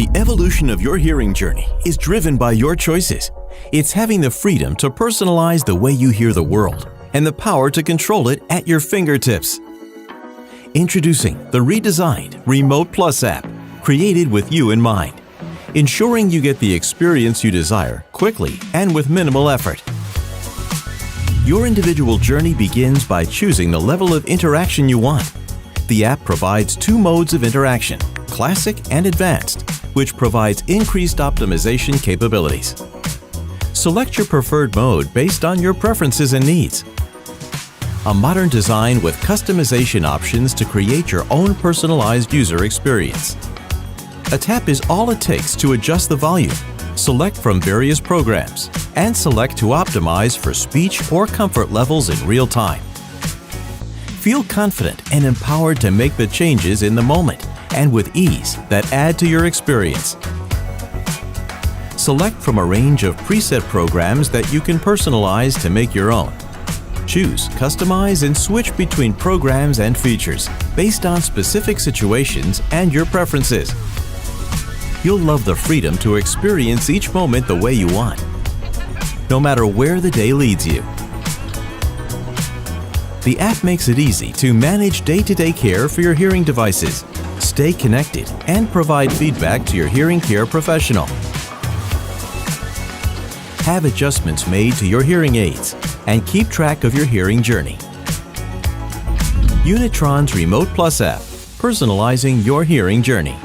The evolution of your hearing journey is driven by your choices. It's having the freedom to personalize the way you hear the world and the power to control it at your fingertips. Introducing the redesigned Remote Plus app, created with you in mind, ensuring you get the experience you desire quickly and with minimal effort. Your individual journey begins by choosing the level of interaction you want. The app provides two modes of interaction, Classic and Advanced, which provides increased optimization capabilities. Select your preferred mode based on your preferences and needs. A modern design with customization options to create your own personalized user experience. A tap is all it takes to adjust the volume, select from various programs, and select to optimize for speech or comfort levels in real time. Feel confident and empowered to make the changes in the moment and with ease that add to your experience. Select from a range of preset programs that you can personalize to make your own. Choose, customize, and switch between programs and features based on specific situations and your preferences. You'll love the freedom to experience each moment the way you want, no matter where the day leads you. The app makes it easy to manage day to day care for your hearing devices, stay connected, and provide feedback to your hearing care professional. Have adjustments made to your hearing aids and keep track of your hearing journey. Unitron's Remote Plus app, personalizing your hearing journey.